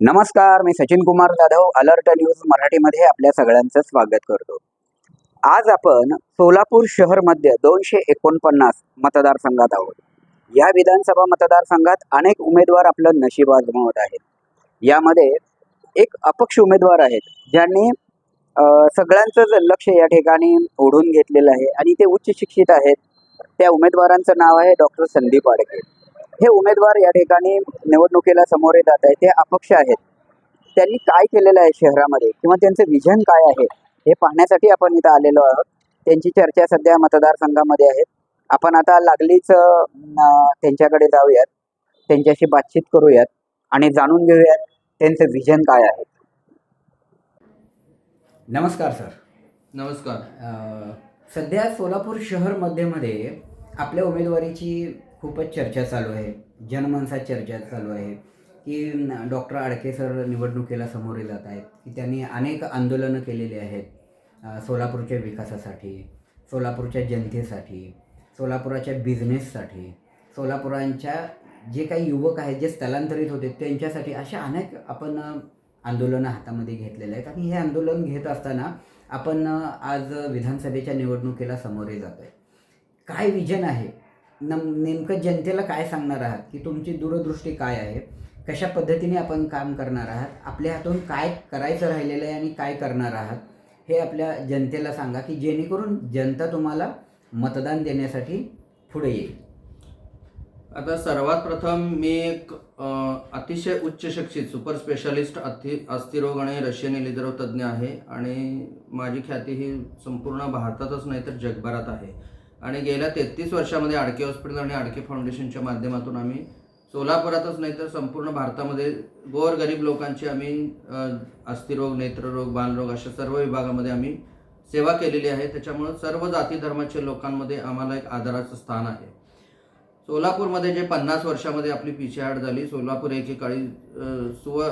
नमस्कार मी Sachin Kumar Jadhav alert news मराठीमध्ये आपल्या सगळ्यांचं स्वागत करतो. आज आपण सोलापूर शहरमध्ये दोनशे एकोणपन्नास मतदारसंघात आहोत. या विधानसभा मतदारसंघात अनेक उमेदवार आपलं नशीब आजमावत आहेत. यामध्ये एक अपक्ष उमेदवार आहेत ज्यांनी सगळ्यांचं सगळ्यांचंच लक्ष या ठिकाणी ओढून घेतलेलं आहे. आणि ते उच्च शिक्षित आहेत. त्या उमेदवारांचं नाव आहे डॉक्टर संदीप आडके. हे उमेदवार या ठिकाणी निवडणुकीला समोर जात आहेत ते अपक्ष आहेत. त्यांनी काय केलेलं आहे शहरामध्ये? किंवा त्यांचं विजन काय आहे? हे पाहण्यासाठी आपण इथं आलेलो आहोत. त्यांची चर्चा सध्या मतदारसंघामध्ये आहे. आपण आता लागलीच त्यांच्याकडे जाऊयात. त्यांच्याशी बातचीत करूयात आणि जाणून घेऊयात त्यांचं विजन काय आहे. नमस्कार सर. नमस्कार. सध्या सोलापूर शहर मध्येमध्ये आपल्या उमेदवारीची खूपच चर्चा चालू आहे. जनमानसात चर्चा चालू आहे की डॉक्टर आडके सर निवडणुकीला सामोरे जात आहेत की त्यांनी अनेक आंदोलनं केलेली आहेत सोलापूरच्या विकासासाठी सोलापूरच्या जनतेसाठी सोलापुराच्या बिझनेससाठी सोलापुरांच्या जे काही युवक आहेत जे स्थलांतरित होते त्यांच्यासाठी अशा अनेक आपण आंदोलनं हातामध्ये घेतलेले आहेत. आणि हे आंदोलन घेत असताना आपण आज विधानसभेच्या निवडणुकीला सामोरे जातो आहे. काय विजन आहे? नम नेमकं जनतेला काय सांगणार आहात? की तुमची दूरदृष्टी काय आहे? कशा पद्धतीने आपण काम करणार आहात? आपल्या हातून काय करायचं राहिलेलं आहे आणि काय करणार आहात? हे आपल्या जनतेला सांगा की जेणेकरून जनता तुम्हाला मतदान देण्यासाठी पुढे येईल. आता सर्वात प्रथम मी एक अतिशय उच्च शिक्षित सुपर स्पेशालिस्ट अति अस्थिरोग आणि रशियन इलिद्रव तज्ज्ञ आहे आणि माझी ख्याती ही संपूर्ण भारतातच नाही तर जगभरात आहे. आणि गेल्या तेहतीस वर्षामध्ये आडके हॉस्पिटल आणि आडके फाउंडेशनच्या माध्यमातून आम्ही सोलापुरातच नाही तर संपूर्ण भारतामध्ये गोरगरीब लोकांची आम्ही अस्थिरोग नेत्ररोग बालरोग अशा सर्व विभागामध्ये आम्ही सेवा केलेली आहे. त्याच्यामुळं सर्व जाती धर्माच्या लोकांमध्ये आम्हाला एक आदराचं स्थान आहे. सोलापूरमध्ये जे पन्नास वर्षामध्ये आपली पिछेहाट झाली सोलापूर एकेकाळी सुव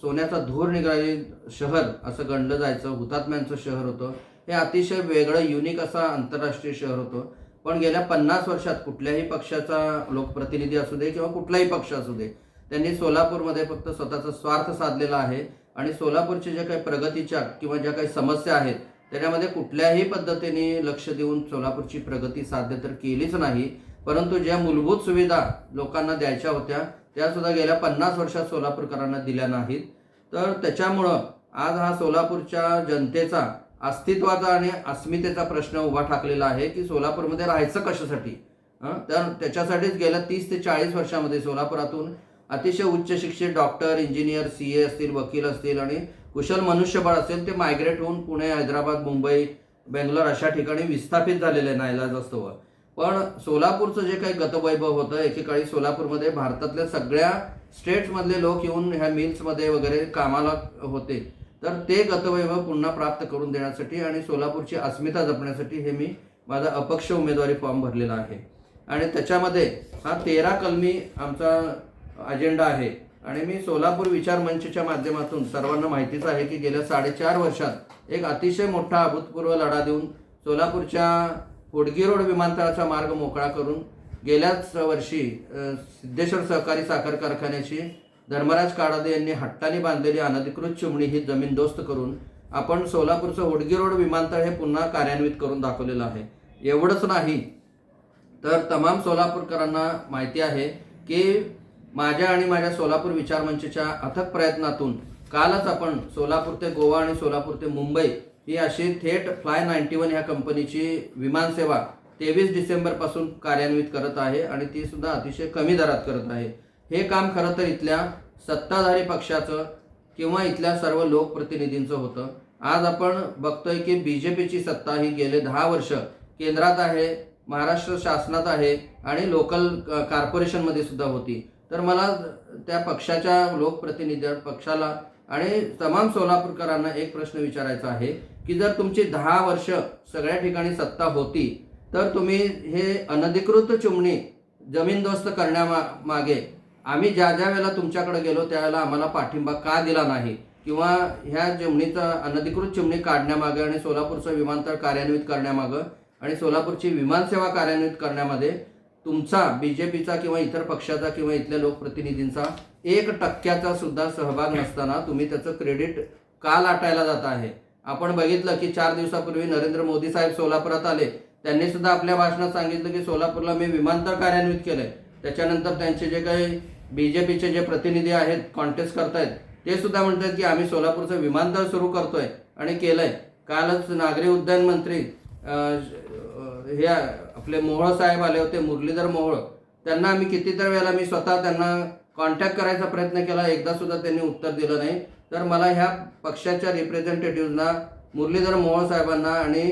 सोन्याचा धूर निघालेली शहर असं गणलं जायचं हुतात्म्यांचं शहर होतं. हे अतिशय वेगळं युनिक असं आंतरराष्ट्रीय शहर होतं. पण गेल्या पन्नास वर्षात कुठल्याही पक्षाचा लोकप्रतिनिधी असू दे किंवा कुठलाही पक्ष असू दे त्यांनी सोलापूरमध्ये फक्त स्वतःचा स्वार्थ साधलेला आहे आणि सोलापूरच्या ज्या काही प्रगतीच्या किंवा ज्या काही समस्या आहेत त्याच्यामध्ये कुठल्याही पद्धतीने लक्ष देऊन सोलापूरची प्रगती साध्य तर केलीच नाही परंतु ज्या मूलभूत सुविधा लोकांना द्यायच्या होत्या त्यासुद्धा गेल्या पन्नास वर्षात सोलापूरकरांना दिल्या नाहीत. तर त्याच्यामुळं आज हा सोलापूरच्या जनतेचा अस्तित्वाचा आणि अस्मितेचा प्रश्न उभा ठाकलेला आहे की सोलापूरमध्ये राहायचं कशासाठी? तर त्याच्यासाठीच गेल्या तीस ते चाळीस वर्षामध्ये सोलापुरातून अतिशय उच्च शिक्षित डॉक्टर इंजिनियर सी ए असतील वकील असतील आणि कुशल मनुष्यबळ असेल ते मायग्रेट होऊन पुणे हैदराबाद मुंबई बेंगलोर अशा ठिकाणी विस्थापित झालेले नाईलाज असतो पण सोलापूरचं जे काही गतवैभव होतं एकेकाळी सोलापूरमध्ये भारतातल्या सगळ्या स्टेट्समधले लोक येऊन ह्या मिल्समध्ये वगैरे कामाला होते. तर ते गतवैभव पुन्हा प्राप्त करून देण्यासाठी आणि सोलापूरची अस्मिता जपण्यासाठी हे मी माझा अपक्ष उमेदवारी फॉर्म भरलेला आहे. आणि त्याच्यामध्ये हा तेरा कलमी आमचा अजेंडा आहे. आणि मी सोलापूर विचार मंचच्या माध्यमातून सर्वांना माहितीच आहे की गेल्या साडेचार वर्षात एक अतिशय मोठा अभूतपूर्व लढा देऊन सोलापूरच्या होडगी रोड विमानतळाचा मार्ग मोकळा करून गेल्याच वर्षी सिद्धेश्वर सहकारी साखर कारखान्याची धर्मराज काडादे यांनी हट्टाने बांधलेली अनधिकृत चिमणी ही जमीन दोस्त करून आपण सोलापूरचं होडगी रोड विमानतळ हे पुन्हा कार्यान्वित करून दाखवलेलं आहे. एवढंच नाही तर तमाम सोलापूरकरांना माहिती आहे की माझ्या आणि माझ्या सोलापूर विचार मंचच्या अथक प्रयत्नातून कालच आपण सोलापूर ते गोवा आणि सोलापूर ते मुंबई ही अशी थेट फ्लाय नाईन्टी वन ह्या कंपनीची विमानसेवा तेवीस डिसेंबरपासून कार्यान्वित करत आहे आणि ती सुद्धा अतिशय कमी दरात करत आहे. हे काम खरं तर इथल्या सत्ताधारी पक्षाचं किंवा इथल्या सर्व लोकप्रतिनिधींचं होतं. आज आपण बघतोय की बी जे पीची सत्ता ही गेले दहा वर्ष केंद्रात आहे महाराष्ट्र शासनात आहे आणि लोकल कॉर्पोरेशनमध्ये सुद्धा होती. तर मला त्या पक्षाच्या लोकप्रतिनिधी पक्षाला आणि तमाम सोलापूरकरांना एक प्रश्न विचारायचा आहे की जर तुमची दहा वर्ष सगळ्या ठिकाणी सत्ता होती तर तुम्ही हे अनधिकृत चिमणी जमीनदोस्त करण्यामागे आम्ही ज्या ज्या वेळेला तुमच्याकडे गेलो त्यावेळेला आम्हाला पाठिंबा का दिला नाही? किंवा ह्या चिमणीचा अनधिकृत चिमणी काढण्यामागे आणि सोलापूरचं विमानतळ कार्यान्वित करण्यामागं आणि सोलापूरची विमानसेवा कार्यान्वित करण्यामध्ये तुमचा बी जे पीचा किंवा इतर पक्षाचा किंवा इथल्या लोकप्रतिनिधींचा एक टक्क्याचा सुद्धा सहभाग नसताना तुम्ही त्याचं क्रेडिट का लाटायला जात आहे? आपण बघितलं की चार दिवसापूर्वी नरेंद्र मोदी साहेब सोलापुरात आले. त्यांनी सुद्धा आपल्या भाषणात सांगितलं की सोलापूरला मी विमानतळ कार्यान्वित केलंय. त्याच्यानंतर त्यांचे जे काही बी जे पीचे जे प्रतिनिधी आहेत कॉन्टेस्ट करतायत ते सुद्धा म्हणतात की आम्ही सोलापूरचं विमानतळ सुरू करतोय आणि केलंय. कालच नागरी उड्डयन मंत्री हे आपले मोहोळ साहेब आले होते मुरलीधर मोहोळ. त्यांना आम्ही कितीतरी वेळेला मी स्वतः त्यांना कॉन्टॅक्ट करायचा प्रयत्न केला एकदा सुद्धा त्यांनी उत्तर दिलं नाही. तर मला ह्या पक्षाच्या रिप्रेझेंटेटिव्हना मुरलीधर मोहोळ साहेबांना आणि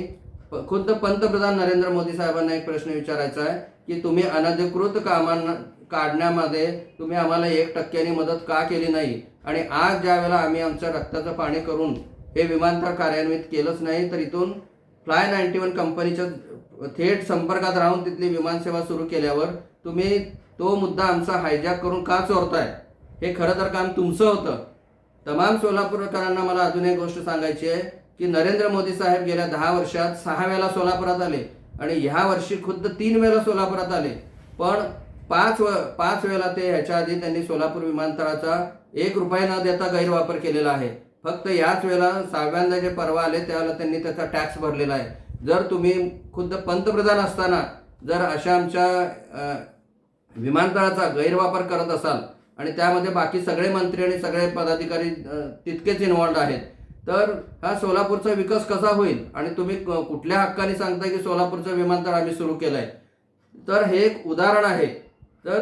खुद्द पंतप्रधान नरेंद्र मोदी साहेबांना एक प्रश्न विचारायचा आहे की तुम्ही अनधिकृत कामांना काढण्यामध्ये तुम्ही आम्हाला एक टक्क्यानी मदत का केली नाही? आणि आज ज्या वेळेला आम्ही आमचं रक्ताचं पाणी करून हे विमानतळ कार्यान्वित केलंच नाही तर इथून फ्लाय नाईन्टी वन कंपनीच्या थेट संपर्कात राहून तिथली विमानसेवा सुरू केल्यावर तुम्ही तो मुद्दा आमचा हायजॅक करून का चोरताय? हे खरं तर काम तुमचं होतं. तमाम सोलापूरकरांना मला अजून एक गोष्ट सांगायची आहे की नरेंद्र मोदी साहेब गेल्या दहा वर्षात सहा वेळा सोलापुरात आले आणि ह्या वर्षी खुद्द तीन वेळा सोलापुरात आले. पण पाच व पाच वेळेला ते ह्याच्या आधी त्यांनी सोलापूर विमानतळाचा एक रुपया न देता गैरवापर केलेला आहे. फक्त याच वेळेला सहाव्यांदा जे परवा आले त्यावेळेला त्यांनी त्याचा टॅक्स भरलेला आहे. जर तुम्ही खुद्द पंतप्रधान असताना जर अशा आमच्या विमानतळाचा गैरवापर करत असाल आणि त्यामध्ये बाकी सगळे मंत्री आणि सगळे पदाधिकारी तितकेच इन्व्हॉल्ड आहेत तर हा सोलापूरचा विकास कसा होईल? आणि तुम्ही कुठल्या हक्काने सांगताय की सोलापूरचं विमानतळ आम्ही सुरू केलं आहे तर हे एक उदाहरण आहे. तर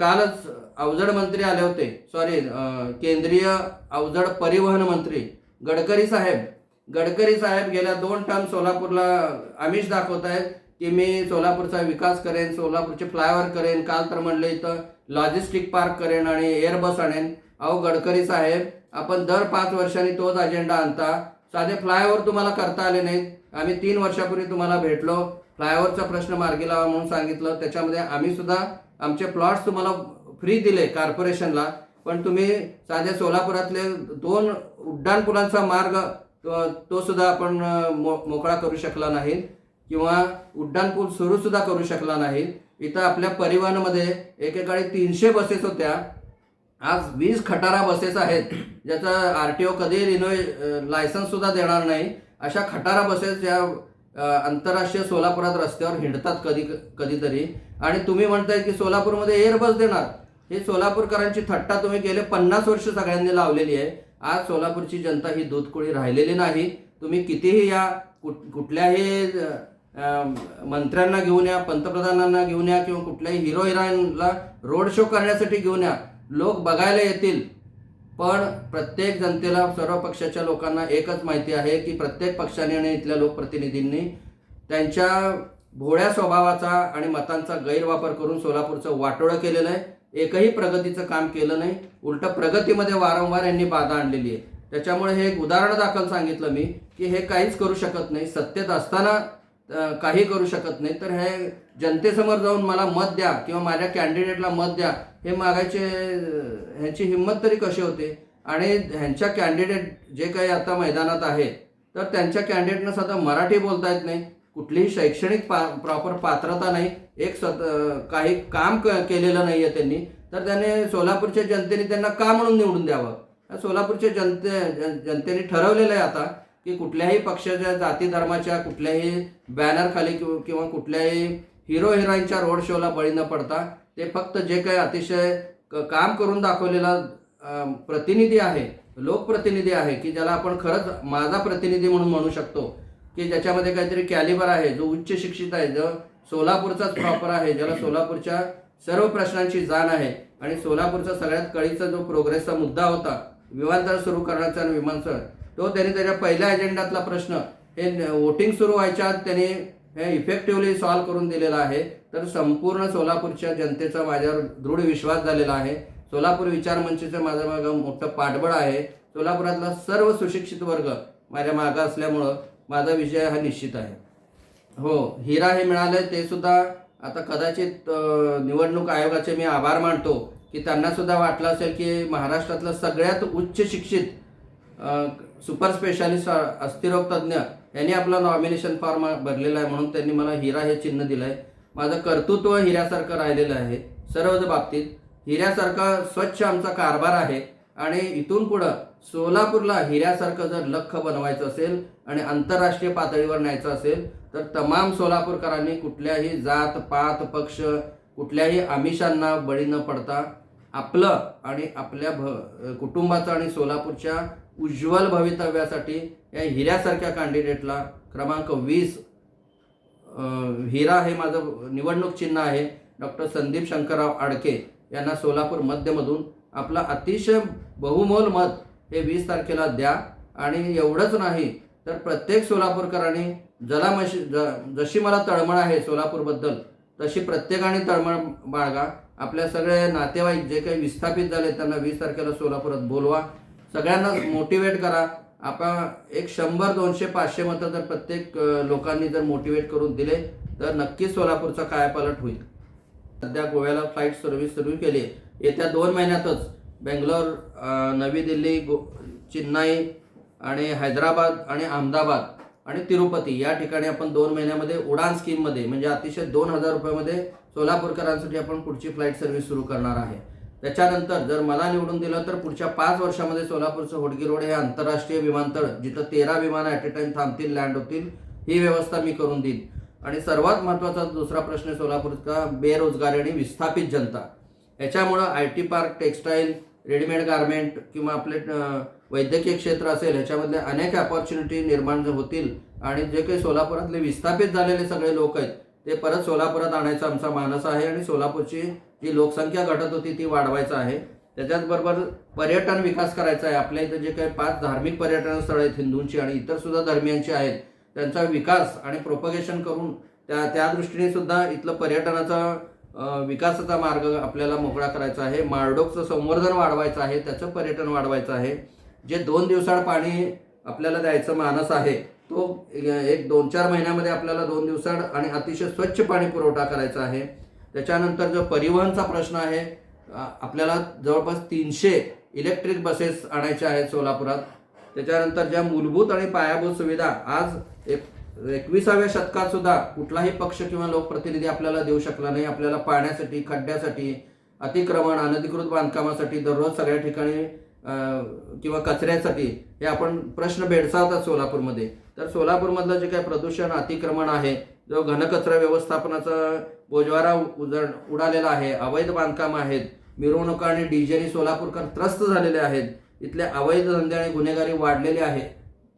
कालच अवजड मंत्री आले होते. सॉरी केंद्रीय अवजड परिवहन मंत्री गडकरी साहेब. गडकरी साहेब गेल्या दोन टर्म सोलापूरला आमिष दाखवत आहेत की मी सोलापूरचा विकास करेन सोलापूरचे फ्लायओव्हर करेन काल तर म्हणले इथं लॉजिस्टिक पार्क करेन आणि एअरबस आणेन. अहो गडकरी साहेब आपण दर पाच वर्षांनी तोच अजेंडा आणता. साधे फ्लायओव्हर तुम्हाला करता आले नाहीत. आम्ही तीन वर्षापूर्वी तुम्हाला भेटलो. फ्लायओव्हरचा प्रश्न मार्गी लावा म्हणून सांगितलं. त्याच्यामध्ये आम्ही सुद्धा आमचे प्लॉट्स तुम्हाला फ्री दिले कॉर्पोरेशनला पण तुम्ही साध्या सोलापुरातले दोन उड्डाणपुलांचा मार्ग तो- तो सुद्धा आपण मो मोकळा करू शकला नाही. किंवा उड्डाणपूल सुरू सुद्धा करू शकला नाही. इथं आपल्या परिवहनमध्ये एकेकाळी तीनशे बसेस होत्या. आज वीस खटारा बसेस आहेत ज्याचा आर टी ओ कधी रिनोव्हे लायसन्स सुद्धा देणार नाही. अशा खटारा बसेस या आंतरराष्ट्रीय सोलापुरात रस्त्यावर हिंडतात कधी कधीतरी. आणि तुम्ही म्हणताय की सोलापूरमध्ये एअरबस देणार. हे सोलापूरकरांची थट्टा तुम्ही गेले पन्नास वर्ष सगळ्यांनी लावलेली आहे. आज सोलापूरची जनता ही दूधकोळी राहिलेली नाही. तुम्ही कितीही या कुठ कुठल्याही मंत्र्यांना घेऊन या पंतप्रधानांना घेऊन या किंवा कुठल्याही हिरो हिरोईनला रोड शो करण्यासाठी घेऊन या लोक बघायला येतील. पण प्रत्येक जनतेला सर्व पक्षाच्या लोकांना एकच माहिती आहे की प्रत्येक पक्षाने आणि इथल्या लोकप्रतिनिधींनी त्यांच्या भोळ्या स्वभावाचा आणि मतांचा गैरवापर करून सोलापूरचं वाटोळं केलेलं आहे. एकही प्रगतीचं काम केलं नाही. उलट प्रगतीमध्ये वारंवार यांनी बाधा आणलेली आहे. त्याच्यामुळे हे एक उदाहरण दाखल सांगितलं मी की हे काहीच करू शकत नाही. सत्तेत असताना काही करू शकत नाही. तर हे जनतेसमोर जाऊन मला मत द्या किंवा माझ्या कॅन्डिडेटला मत द्या. हे मागायचे ह्याची ह्यांची हिंमत तरी कशी होते? आणि ह्यांच्या कॅन्डिडेट जे काही आता मैदानात आहे तर त्यांच्या कॅन्डिडेटनं सध्या मराठी बोलता येत नाही. कुठलीही शैक्षणिक पा प्रॉपर पात्रता नाही. एक स्वत काही काम क केलेलं नाही आहे त्यांनी. तर त्याने सोलापूरच्या जनतेने त्यांना का म्हणून निवडून द्यावं? सोलापूरच्या जनते जन- जनतेने ठरवलेलं आहे आता. की कुठल्याही पक्षाच्या जाती धर्माच्या कुठल्याही बॅनर खाली किंवा किंवा कुठल्याही हिरो हिरोईनच्या रोड शोला बळी न पडता ते फक्त जे काही अतिशय काम करून दाखवलेला प्रतिनिधी आहे लोकप्रतिनिधी आहे की ज्याला आपण खरंच माझा प्रतिनिधी म्हणून म्हणू शकतो की ज्याच्यामध्ये काहीतरी कॅलिबर आहे जो उच्च शिक्षित आहे जो सोलापूरचाच प्रॉपर आहे ज्याला सोलापूरच्या सर्व प्रश्नांची जाण आहे आणि सोलापूरचा सगळ्यात कळीचा जो प्रोग्रेसचा मुद्दा होता विमानतळ सुरू करण्याचा आणि विमानतळ तो त्यांनी त्याच्या पहिल्या अजेंडातला प्रश्न हे वोटिंग सुरू व्हायच्या त्यांनी हे इफेक्टिव्हली सॉल्व्ह करून दिलेला आहे. तर संपूर्ण सोलापूरच्या जनतेचा माझ्यावर दृढ विश्वास झालेला आहे. सोलापूर विचार मंचचं माझं मागं मोठं पाठबळ आहे. सोलापुरातला सर्व सुशिक्षित वर्ग माझ्या मागं असल्यामुळं माझा विजय हा निश्चित आहे. हो हिरा हे मिळालं ते सुद्धा आता कदाचित निवडणूक आयोगाचे मी आभार मानतो की त्यांनासुद्धा वाटलं असेल की महाराष्ट्रातलं सगळ्यात उच्च शिक्षित सुपर स्पेशालिस्ट अस्थिरोग तज्ज्ञ यांनी आपला नॉमिनेशन फॉर्म भरलेला आहे म्हणून त्यांनी मला हिरा हे चिन्ह दिलं आहे माझं कर्तृत्व हिऱ्यासारखं राहिलेलं आहे सर्वच बाबतीत. हिऱ्यासारखा स्वच्छ आमचा कारभार आहे आणि इथून पुढं सोलापूरला हिऱ्यासारखं जर लख बनवायचं असेल आणि आंतरराष्ट्रीय पातळीवर न्यायचं असेल तर तमाम सोलापूरकरांनी कुठल्याही जात पात पक्ष कुठल्याही आमिषांना बळी न पडता आपलं आणि आपल्या भ कुटुंबाचं आणि सोलापूरच्या उज्ज्वल भवितव्यासाठी या हिऱ्यासारख्या कॅन्डिडेटला क्रमांक वीस हिरा हे माझं निवडणूक चिन्ह आहे. डॉक्टर संदीप शंकरराव आडके यांना सोलापूर मध्यमधून आपला अतिशय बहुमोल मत हे वीस तारखेला द्या. आणि एवढंच नाही तर प्रत्येक सोलापूरकरांनी जला मशी ज जशी मला तळमळ आहे सोलापूरबद्दल तशी प्रत्येकाने तळमळ बाळगा. आपल्या सगळे नातेवाईक जे काही विस्थापित झाले त्यांना वीस तारखेला सोलापुरात बोलवा. सगळ्यांना मोटिवेट करा. आपण एक शंभर दोनशे पाचशे मतं जर प्रत्येक लोकांनी जर मोटिवेट करून दिले तर नक्कीच सोलापूरचा कायापालट होईल. सध्या गोव्याला फ्लाईट सर्व्हिस सुरू केली आहे. येत्या दोन महिन्यातच बेंगलोर नवी दिल्ली गो चेन्नई आणि हैदराबाद आणि अहमदाबाद आणि तिरुपती या ठिकाणी आपण दोन महिन्यामध्ये उडान स्कीममध्ये म्हणजे अतिशय दोन हजार रुपयामध्ये सोलापूरकरांसाठी आपण पुढची फ्लाईट सर्व्हिस सुरू करणार आहे. त्याच्यानंतर जर मला निवडून दिलं तर पुढच्या पाच वर्षामध्ये सोलापूरचं होडगी रोड हे आंतरराष्ट्रीय विमानतळ जिथं तेरा विमानं ॲट ए टाइम थांबतील लँड होतील ही व्यवस्था मी करून देईन. आणि सर्वात महत्त्वाचा दुसरा प्रश्न सोलापूरचा बेरोजगारी आणि विस्थापित जनता. याच्यामुळं I T park textile readymade garment किंवा आपले वैद्यकीय क्षेत्र असेल ह्याच्यामधले अनेक अपॉर्च्युनिटी निर्माण होतील आणि जे काही सोलापुरातले विस्थापित झालेले सगळे लोक आहेत ते परत सोलापुरात आणायचा आमचा मानस आहे आणि सोलापूरची जी लोकसंख्या घटत होती ती वाढवायचं आहे. त्याच्याचबरोबर पर्यटन विकास करायचा आहे. आपल्या इथं जे काही पाच धार्मिक पर्यटन स्थळ आहेत हिंदूंची आणि इतर सुद्धा धर्मियांची आहेत त्यांचा विकास आणि प्रोपगेशन करून त्या त्या दृष्टीने सुद्धा इथलं पर्यटनाचा विकासाचा मार्ग आपल्याला मोकळा करायचा आहे. मारडोकचं संवर्धन वाढवायचं आहे. त्याचं पर्यटन वाढवायचं आहे. जे दोन दिवसाड पाणी आपल्याला द्यायचं मानस आहे तो एक दोन चार महिन्यामध्ये आपल्याला दोन दिवसाड आणि अतिशय स्वच्छ पाणी पुरवठा करायचा आहे. त्याच्यानंतर जो परिवहनचा प्रश्न आहे आपल्याला जवळपास तीनशे इलेक्ट्रिक बसेस आणायच्या आहेत सोलापुरात. त्याच्यानंतर ज्या मूलभूत आणि पायाभूत सुविधा आज एक एकविसाव्या शतकात सुद्धा कुठलाही पक्ष किंवा लोकप्रतिनिधी आपल्याला देऊ शकला नाही. आपल्याला पाण्यासाठी खड्ड्यासाठी अतिक्रमण अनधिकृत बांधकामासाठी दररोज सगळ्या ठिकाणी किंवा कचऱ्यासाठी हे आपण प्रश्न भेडसावतात सोलापूरमध्ये. तर सोलापूरमधलं जे काही प्रदूषण अतिक्रमण आहे जो घनकचरा व्यवस्थापनाचा बोजवारा उजळ उडालेला आहे अवैध बांधकाम आहेत मिरवणुका आणि डीजेनी सोलापूरकर त्रस्त झालेले आहेत इथले अवैध धंदे आणि गुन्हेगारी वाढलेली आहे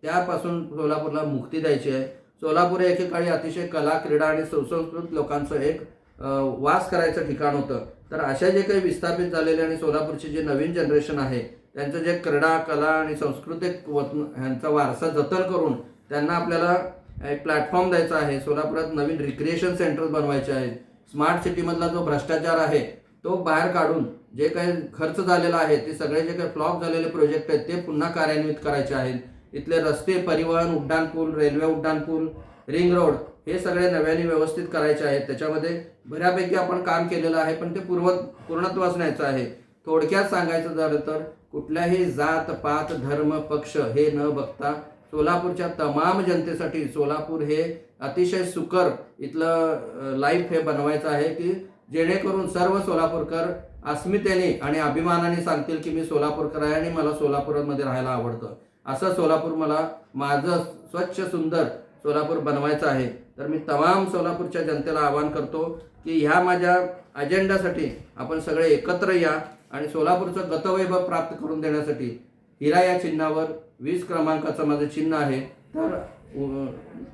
त्यापासून सोलापूरला मुक्ती द्यायची आहे. सोलापूर हे एकेकाळी अतिशय कला क्रीडा आणि सुसंस्कृत लोकांचं एक वास करायचं ठिकाण होतं. तर अशा जे काही विस्थापित झालेले आणि सोलापूरची जे नवीन जनरेशन आहे त्यांचं जे क्रीडा कला आणि सांस्कृतिक वत ह्यांचा वारसा जतन करून त्यांना आपल्याला एक प्लॅटफॉर्म द्यायचा आहे. सोलापुरात नवीन रिक्रिएशन सेंटर्स बनवायचे आहेत. स्मार्ट सिटीमधला जो भ्रष्टाचार आहे तो बाहेर काढून जे काही खर्च झालेला आहे ते सगळे जे काही फ्लॉप झालेले प्रोजेक्ट आहेत ते पुन्हा कार्यान्वित करायचे आहेत. इथले रस्ते परिवहन उड्डाणपूल रेल्वे उड्डाणपूल रिंग रोड हे सगळे नव्याने व्यवस्थित करायचे आहेत. त्याच्यामध्ये बऱ्यापैकी आपण काम केलेलं आहे पण ते पूर्व पूर्णत्वास न्यायचं आहे. थोडक्यात सांगायचं झालं तर कुठल्याही जात पात धर्म पक्ष हे न बघता सोलापूरच्या तमाम जनतेसाठी सोलापूर हे अतिशय सुकर इथलं लाईफ हे बनवायचं आहे की जेणेकरून सर्व सोलापूरकर अस्मितेने आणि अभिमानाने सांगतील की मी सोलापूरकर आहे आणि मला सोलापूरमध्ये राहायला आवडतं. असं सोलापूर मला माझं स्वच्छ सुंदर सोलापूर बनवायचं आहे. तर मी तमाम सोलापूरच्या जनतेला आवाहन करतो की ह्या माझ्या अजेंडासाठी आपण सगळे एकत्र या आणि सोलापूरचं गतवैभव प्राप्त करून देण्यासाठी हिरा या चिन्हावर वीस क्रमांकाचं माझं चिन्ह आहे. तर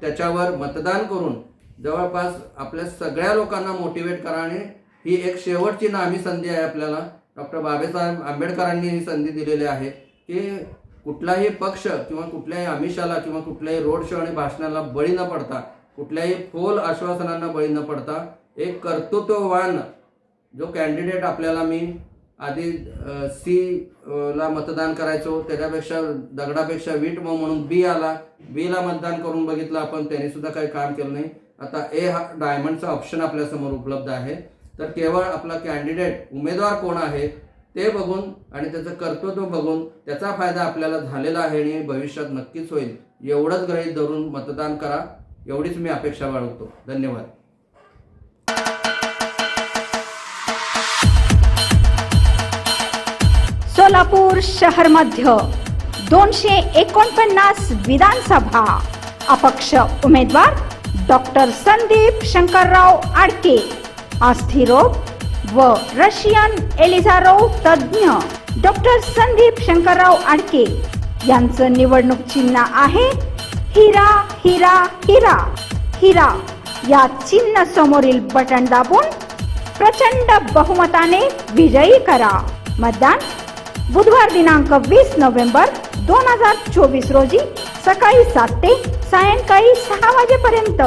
त्याच्यावर मतदान करून जवळपास आपल्या सगळ्या लोकांना मोटिवेट करा आणि ही एक शेवटची नामी संधी आहे आपल्याला. डॉक्टर बाबासाहेब आंबेडकरांनी ही संधी दिलेली आहे की कुठलाही पक्ष किंवा कुठल्याही आमिषाला किंवा कुठल्याही रोड शो आणि भाषणाला बळी न पडता कुठल्याही फोल आश्वासनांना बळी न पडता एक कर्तृत्ववान जो कॅन्डिडेट आपल्याला मी आधी सी ला मतदान करायचो. त्याच्यापेक्षा दगडापेक्षा वीट मग म्हणून बी आला. बी ला मतदान करून बघितलं आपण त्याने सुद्धा काही काम केलं नाही. आता ए हा डायमंडचा ऑप्शन आपल्यासमोर उपलब्ध आहे. तर केवळ आपला कॅन्डिडेट उमेदवार कोण आहे ते बघून आणि त्याचं कर्तृत्व बघून त्याचा फायदा आपल्याला झालेला आहे आणि भविष्यात नक्कीच होईल. एवढंच गृहीत धरून मतदान करा. एवढीच मी अपेक्षा बाळगतो. धन्यवाद. सोलापूर शहर मध्य. दोनशे एकोणपन्नास विधानसभा. अपक्ष उमेदवार डॉक्टर संदीप शंकरराव आडके. अस्थिरोग व रशियन एलिझारोव तज्ज्ञ डॉक्टर संदीप शंकरराव आडके. यांचं निवडणूक चिन्ह आहे हिरा हिरा हिरा. हिरा या चिन्ह समोरील बटन दाबून प्रचंड बहुमताने विजयी करा. मतदान बुधवार दिनांक वीस नोव्हेंबर दोन हजार चोवीस रोजी सकाळी सात ते सायंकाळी सहा वाजेपर्यंत.